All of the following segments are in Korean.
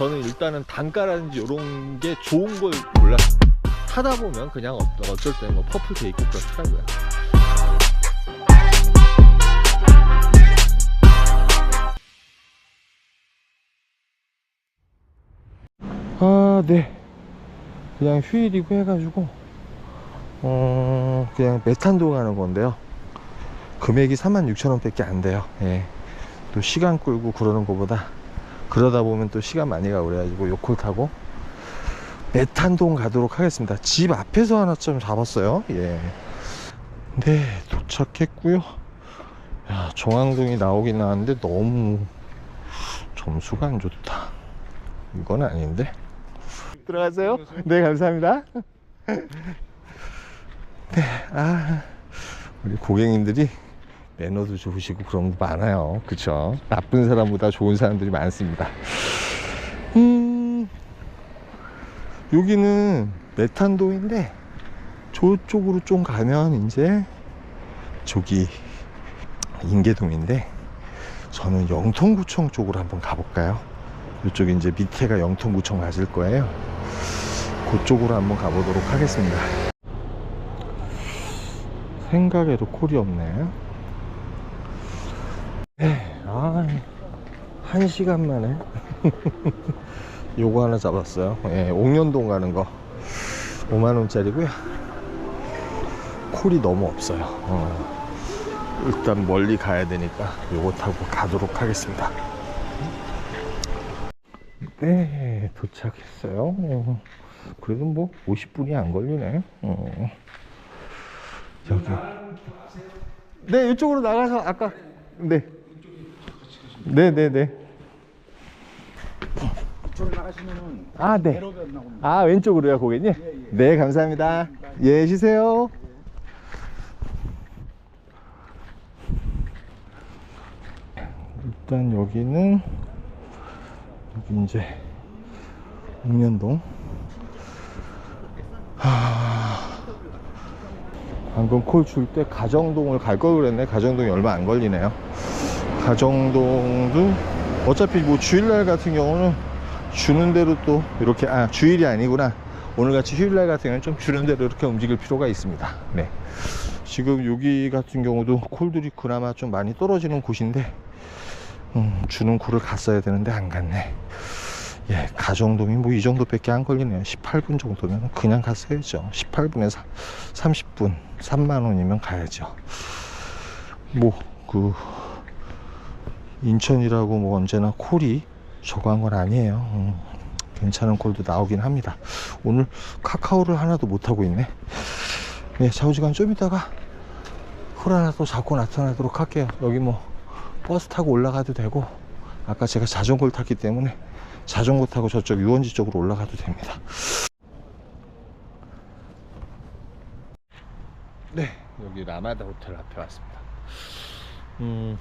저는 일단은 단가라든지 이런 게 좋은 걸 몰랐어요. 타다 보면 그냥 어- 어쩔 때 뭐 퍼플 돼 있고 그렇더라고요. 아, 네. 그냥 휴일이고 해가지고, 어, 그냥 메탄동 하는 건데요. 금액이 46,000원 밖에 안 돼요. 예. 또 시간 끌고 그러는 것보다, 그러다 보면 또 시간 많이 가고 그래가지고 요콜 타고, 메탄동 가도록 하겠습니다. 집 앞에서 하나 좀 잡았어요. 예. 네, 도착했고요. 야, 정황동이 나오긴 나왔는데 너무 점수가 안 좋다. 이건 아닌데. 들어가세요. 네, 감사합니다. 네, 아, 우리 고객님들이 매너도 좋으시고 그런 거 많아요. 그쵸? 나쁜 사람보다 좋은 사람들이 많습니다. 음, 여기는 메탄동인데 저쪽으로 좀 가면 이제 저기 인계동인데 저는 영통구청 쪽으로 한번 가볼까요? 이쪽이 이제 밑에가 영통구청 맞을 거예요. 그쪽으로 한번 가보도록 하겠습니다. 생각에도 콜이 없네. 네, 아, 한 시간 만에 요거 하나 잡았어요. 예, 옥년동 가는 거 5만 원짜리고요. 콜이 너무 없어요. 어. 일단 멀리 가야 되니까 요거 타고 가도록 하겠습니다. 네, 도착했어요. 어, 그래도 뭐 50분이 안 걸리네. 어. 여기. 네, 이쪽으로 나가서 아까 네. 네, 네, 네. 나가시면은 아, 네. 대로변 나옵니다. 아, 왼쪽으로요, 고객님? 네, 감사합니다. 예, 쉬세요. 일단 여기는 여기 이제 옥년동. 하... 방금 콜 줄 때 가정동을 갈 걸 그랬네. 가정동이 얼마 안 걸리네요. 가정동도 어차피 뭐 주일날 같은 경우는 주는 대로 또 이렇게 아 주일이 아니구나. 오늘같이 휴일날 같은 경우는 좀 주는 대로 이렇게 움직일 필요가 있습니다. 네. 지금 여기 같은 경우도 콜들이 그나마 좀 많이 떨어지는 곳인데 음, 주는 콜을 갔어야 되는데 안 갔네. 예 가정동이 뭐 이 정도밖에 안 걸리네요. 18분 정도면 그냥 갔어야죠. 18분에 30분 3만원이면 가야죠. 뭐그 인천이라고 뭐 언제나 콜이 저거 한 건 아니에요. 음, 괜찮은 콜도 나오긴 합니다. 오늘 카카오를 하나도 못하고 있네. 네, 좌우지간 좀 이따가 콜 하나 또 잡고 나타나도록 할게요. 여기 뭐 버스 타고 올라가도 되고 아까 제가 자전거를 탔기 때문에 자전거 타고 저쪽 유원지 쪽으로 올라가도 됩니다. 네, 여기 라마다 호텔 앞에 왔습니다. 음,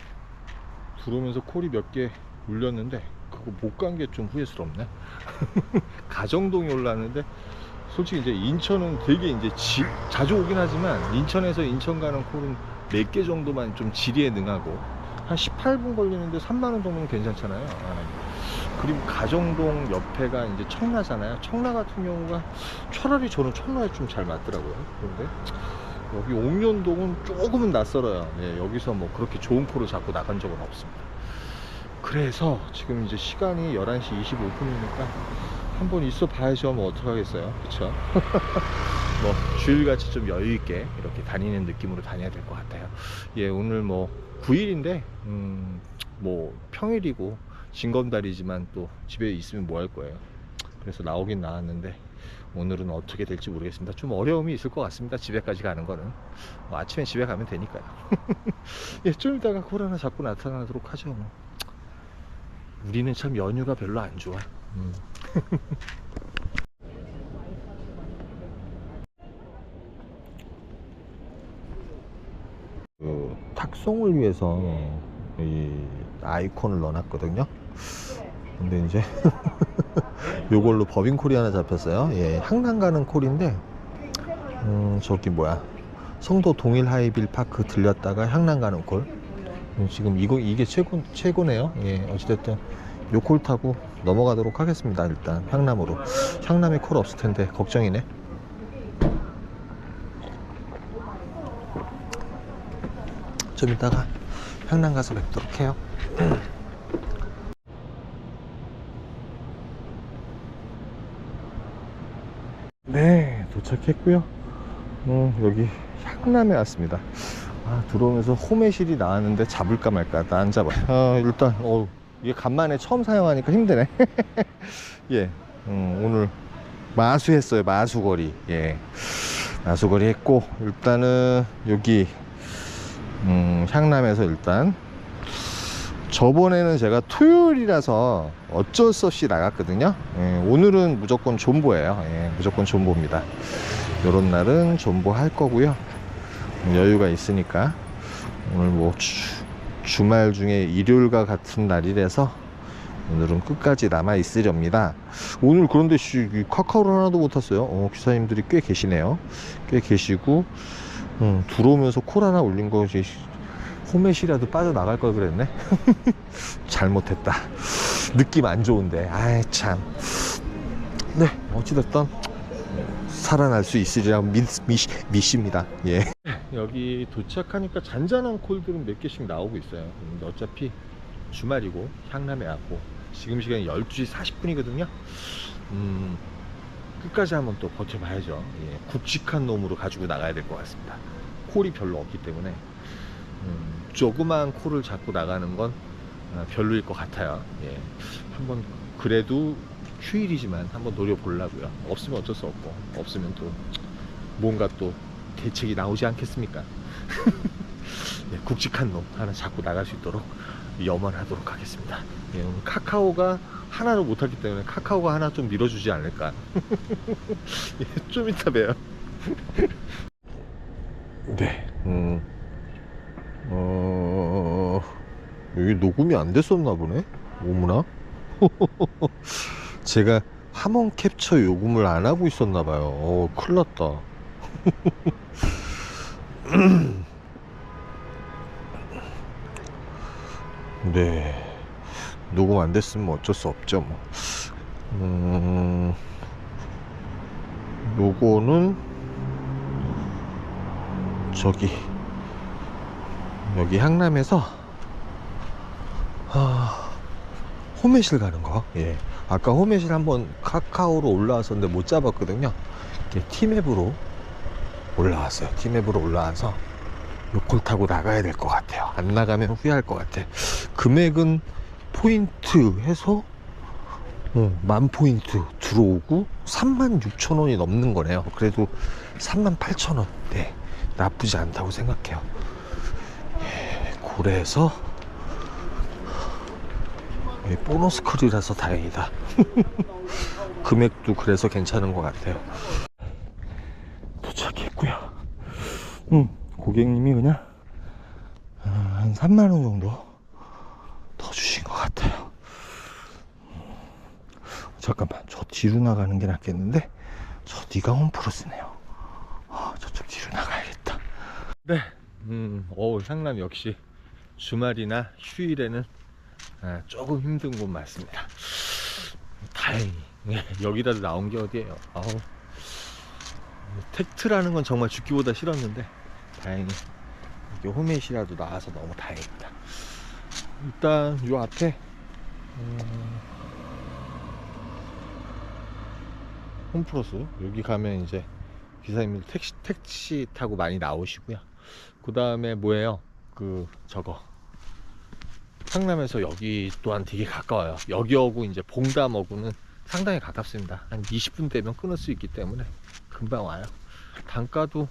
들어오면서 콜이 몇 개 울렸는데 그거 못 간 게 좀 후회스럽네. 가정동이 올랐는데 솔직히 이제 인천은 되게 이제 지- 자주 오긴 하지만 인천에서 인천 가는 콜은 몇 개 정도만 좀 지리에 능하고 한 18분 걸리는데 3만 원 정도면 괜찮잖아요. 아, 그리고 가정동 옆에가 이제 청라잖아요. 청라 같은 경우가 차라리 저는 청라에 좀 잘 맞더라고요. 그런데 여기 옥년동은 조금은 낯설어요. 예, 여기서 뭐 그렇게 좋은 코를 잡고 나간 적은 없습니다. 그래서 지금 이제 시간이 11시 25분이니까 한번 있어 봐야죠. 뭐 어떡하겠어요. 그쵸? 뭐 주일같이 좀 여유있게 이렇게 다니는 느낌으로 다녀야 될 것 같아요. 예, 오늘 뭐 9일인데, 음, 뭐 평일이고 징검다리지만 또 집에 있으면 뭐 할 거예요. 그래서 나오긴 나왔는데 오늘은 어떻게 될지 모르겠습니다. 좀 어려움이 있을 것 같습니다. 집에까지 가는 거는. 뭐 아침에 집에 가면 되니까요. 예, 좀 이따가 콜 하나 잡고 나타나도록 하죠. 뭐. 우리는 참 연휴가 별로 안 좋아. 음. 그 탁송을 위해서 이 아이콘을 넣어놨거든요. 근데 이제 요걸로 법인 콜이 하나 잡혔어요. 예, 한강 가는 콜인데 음, 저기 뭐야 성도 동일 하이빌 파크 들렸다가 향남 가는 콜. 음, 지금 이거 이게 최고 최고네요. 예, 어찌됐든 요 콜 타고 넘어가도록 하겠습니다 일단 향남으로 향남에 콜 없을 텐데 걱정이네 좀 이따가 향남 가서 뵙도록 해요 네 도착했고요. 음, 여기 향남에 왔습니다. 아, 들어오면서 호매실이 나왔는데 잡을까 말까 안 잡아 아, 일단 어, 이게 간만에 처음 사용하니까 힘드네. 예 음, 오늘 마수했어요. 마수거리. 예 마수거리 했고 일단은 여기 음, 향남에서 일단 저번에는 제가 토요일이라서 어쩔 수 없이 나갔거든요. 예, 오늘은 무조건 존보예요. 예, 무조건 존보입니다. 요런 날은 존보 할 거고요. 여유가 있으니까 오늘 뭐 주, 말 중에 일요일과 같은 날이라서 오늘은 끝까지 남아 있으렵니다. 오늘 그런데 카카오를 하나도 못 탔어요. 어, 기사님들이 꽤 계시네요. 꽤 계시고 음, 들어오면서 콜 하나 올린 거 지 호메시라도 빠져나갈 걸 그랬네 잘못했다 느낌 안 좋은데 아이 참 네, 어찌됐든 살아날 수 있으리라고 믿, 믿, 믿습니다. 예. 여기 도착하니까 잔잔한 콜들은 몇 개씩 나오고 있어요. 어차피 주말이고 향남에 왔고 지금 시간이 12시 40분이거든요. 음, 끝까지 한번 또 버텨봐야죠. 예, 굵직한 놈으로 가지고 나가야 될 것 같습니다. 콜이 별로 없기 때문에 음, 조그만 콜을 잡고 나가는 건 어, 별로일 것 같아요. 예, 한번 그래도 휴일이지만 한번 노려보려고요. 없으면 어쩔 수 없고 없으면 또 뭔가 또 대책이 나오지 않겠습니까? 예, 굵직한 놈 하나 잡고 나갈 수 있도록 염원하도록 하겠습니다. 예, 오늘 카카오가 하나로 못하기 때문에 카카오가 하나 좀 밀어주지 않을까. 예, 좀 이따 봬요. 네. 음. 어. 여기 녹음이 안 됐었나 보네. 오무나. 제가 화면 캡처 요금을 안 하고 있었나 봐요. 어, 큰일 났다. 네. 녹음 안 됐으면 어쩔 수 없죠, 뭐. 음, 요거는 저기 여기 향남에서 아, 호매실 가는 거. 예. 아까 호매실 한번 카카오로 올라왔었는데 못 잡았거든요. 이렇게 티맵으로 올라왔어요. 티맵으로 올라와서 요콜 타고 나가야 될 것 같아요. 안 나가면 후회할 것 같아. 금액은 포인트 해서 어, 만 포인트 들어오고 3만 6천 원이 넘는 거네요. 그래도 3만 8천 원. 네. 나쁘지 않다고 생각해요. 예, 고래에서 예, 보너스 컬이라서 다행이다. 금액도 그래서 괜찮은 것 같아요. 도착했고요. 음, 고객님이 그냥 아, 한 3만 원 정도 더 주신 것 같아요. 잠깐만, 저 뒤로 나가는 게 낫겠는데 저 뒤가 홈프로스네요. 아, 저쪽 뒤로 나가야겠다. 네, 음, 어 상남 역시 주말이나 휴일에는 아, 조금 힘든 곳 맞습니다. 다행히 예, 여기라도 나온 게 어디예요? 아우 텍트라는 건 정말 죽기보다 싫었는데 다행히 요 홈메이시라도 나와서 너무 다행입니다. 일단 요 앞에 음, 홈프로스 여기 가면 이제 기사님들 택시 택시 타고 많이 나오시고요. 그 다음에 뭐예요? 그 저거 상남에서 여기 또한 되게 가까워요. 여기하고 이제 봉담하고는 상당히 가깝습니다. 한 20분 되면 끊을 수 있기 때문에 금방 와요. 단가도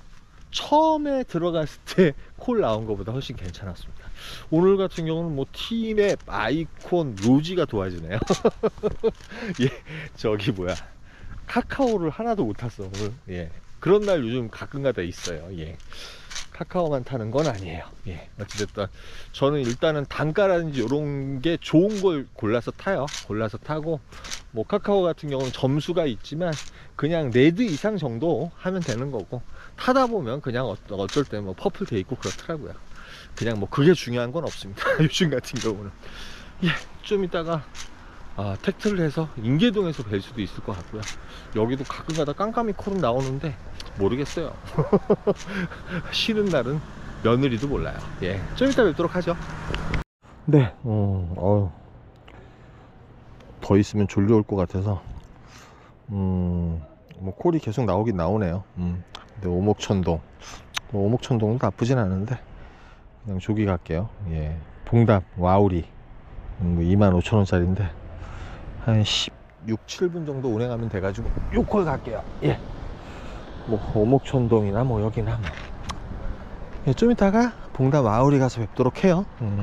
처음에 들어갔을 때 콜 나온 것보다 훨씬 괜찮았습니다. 오늘 같은 경우는 뭐 티맵, 아이콘, 로지가 도와주네요. 예, 저기 뭐야. 카카오를 하나도 못 탔어, 오늘. 예. 그런 날 요즘 가끔가다 있어요. 예. 카카오만 타는 건 아니에요. 예. 어찌됐든 저는 일단은 단가라든지 이런 게 좋은 걸 골라서 타요. 골라서 타고 뭐 카카오 같은 경우는 점수가 있지만 그냥 레드 이상 정도 하면 되는 거고 타다 보면 그냥 어- 어쩔 때 뭐 퍼플 돼 있고 그렇더라고요. 그냥 뭐 그게 중요한 건 없습니다. 요즘 같은 경우는 예. 좀 이따가 아, 택트를 해서 인계동에서 뵐 수도 있을 것 같고요. 여기도 가끔가다 깜깜이 콜은 나오는데 모르겠어요. 쉬는 날은 며느리도 몰라요. 예, 좀 이따 뵙도록 하죠. 네, 음, 어 더 있으면 졸려올 것 같아서, 음, 뭐 콜이 계속 나오긴 나오네요. 음, 근데 오목천동, 뭐 오목천동도 나쁘진 않은데 그냥 조기 갈게요. 예, 봉답 와우리 음, 뭐 25,000원짜리인데 한 16, 7분 정도 운행하면 돼가지고 요콜 갈게요. 예. 뭐 오목천동이나 뭐 여기나 뭐. 예, 좀 이따가 봉답 와우리 가서 뵙도록 해요. 음.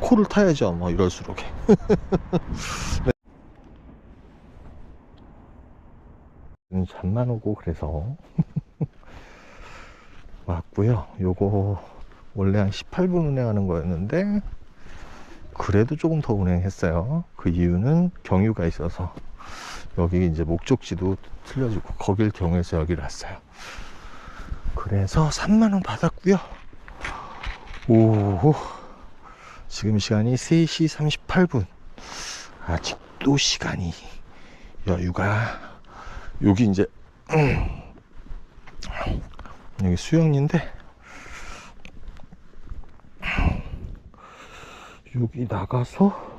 코를 타야죠. 뭐 이럴수록. 네. 음, 잠만 오고 그래서 왔고요. 요거 원래 한 18분 운행하는 거였는데 그래도 조금 더 운행했어요. 그 이유는 경유가 있어서 여기 이제 목적지도 틀려지고 거길 경유해서 여기를 왔어요. 그래서 3만 원 받았고요. 오, 지금 시간이 3시 38분. 아직도 시간이 여유가 여기 이제 여기 수영리인데 여기 나가서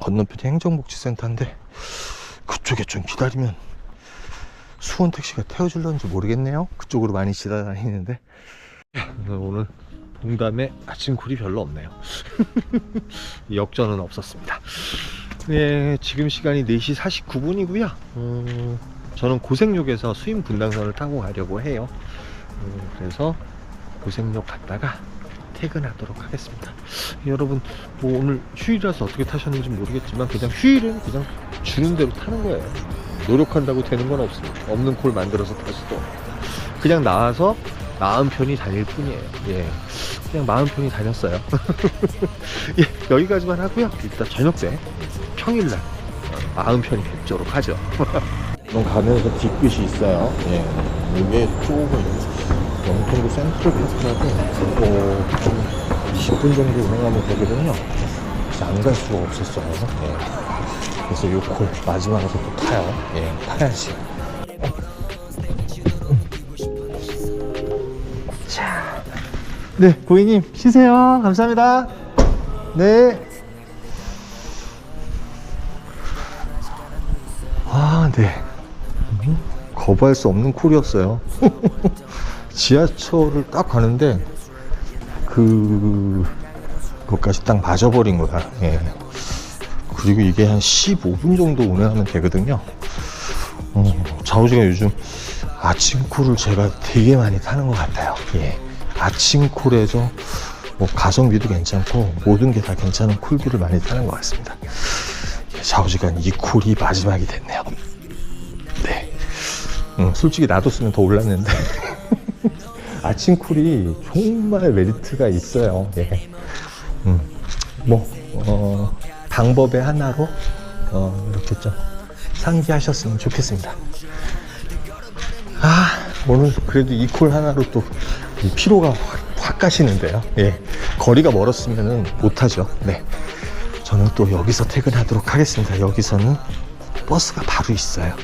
건너편이 행정복지센터인데 그쪽에 좀 기다리면 수원 택시가 태워줄런지 모르겠네요. 그쪽으로 많이 지나다니는데 오늘 동담에 아침 쿨이 별로 없네요. 역전은 없었습니다. 네, 지금 시간이 4시 49분이고요. 음, 저는 고생역에서 수임 분당선을 타고 가려고 해요. 음, 그래서 고생역 갔다가 퇴근하도록 하겠습니다. 여러분, 뭐 오늘 휴일이라서 어떻게 타셨는지 모르겠지만 그냥 휴일은 그냥 주는 대로 타는 거예요. 노력한다고 되는 건 없습니다. 없는 콜 만들어서 탈 수도 없고. 그냥 나와서 마음 편히 다닐 뿐이에요. 예. 그냥 마음 편히 다녔어요. 예, 여기까지만 하고요. 이따 저녁 때 평일날 어, 마음 편히 뵙도록 하죠. 넌 가면서 뒷빛이 있어요. 예. 이게 조금 영통도 센트럴 파크라고 어, 좀 10분 정도 운행하면 되거든요. 안 갈 수가 없었어요. 예. 그래서 요콜 마지막에 또 타요. 예, 타야지. 자, 네, 고객님 쉬세요. 감사합니다. 네. 아, 네. 음, 거부할 수 없는 콜이었어요. 지하철을 딱 가는데 그 그것까지 딱 맞아버린 거야. 예. 그리고 이게 한 15분 정도 운행하면 되거든요. 어, 좌우지가 요즘 아침 콜을 제가 되게 많이 타는 것 같아요. 예. 아침 콜에서 뭐 가성비도 괜찮고 모든 게 다 괜찮은 콜들을 많이 타는 것 같습니다. 예, 좌우지간 이 콜이 마지막이 됐네요. 네. 음, 솔직히 놔뒀으면 더 올랐는데 아침 콜이 정말 메리트가 있어요. 예. 음, 뭐 어, 방법의 하나로 어, 이렇게 좀 상기하셨으면 좋겠습니다. 아 오늘 그래도 이 콜 하나로 또이 피로가 확, 확 가시는데요. 예, 거리가 멀었으면 못하죠. 네, 저는 또 여기서 퇴근하도록 하겠습니다. 여기서는 버스가 바로 있어요.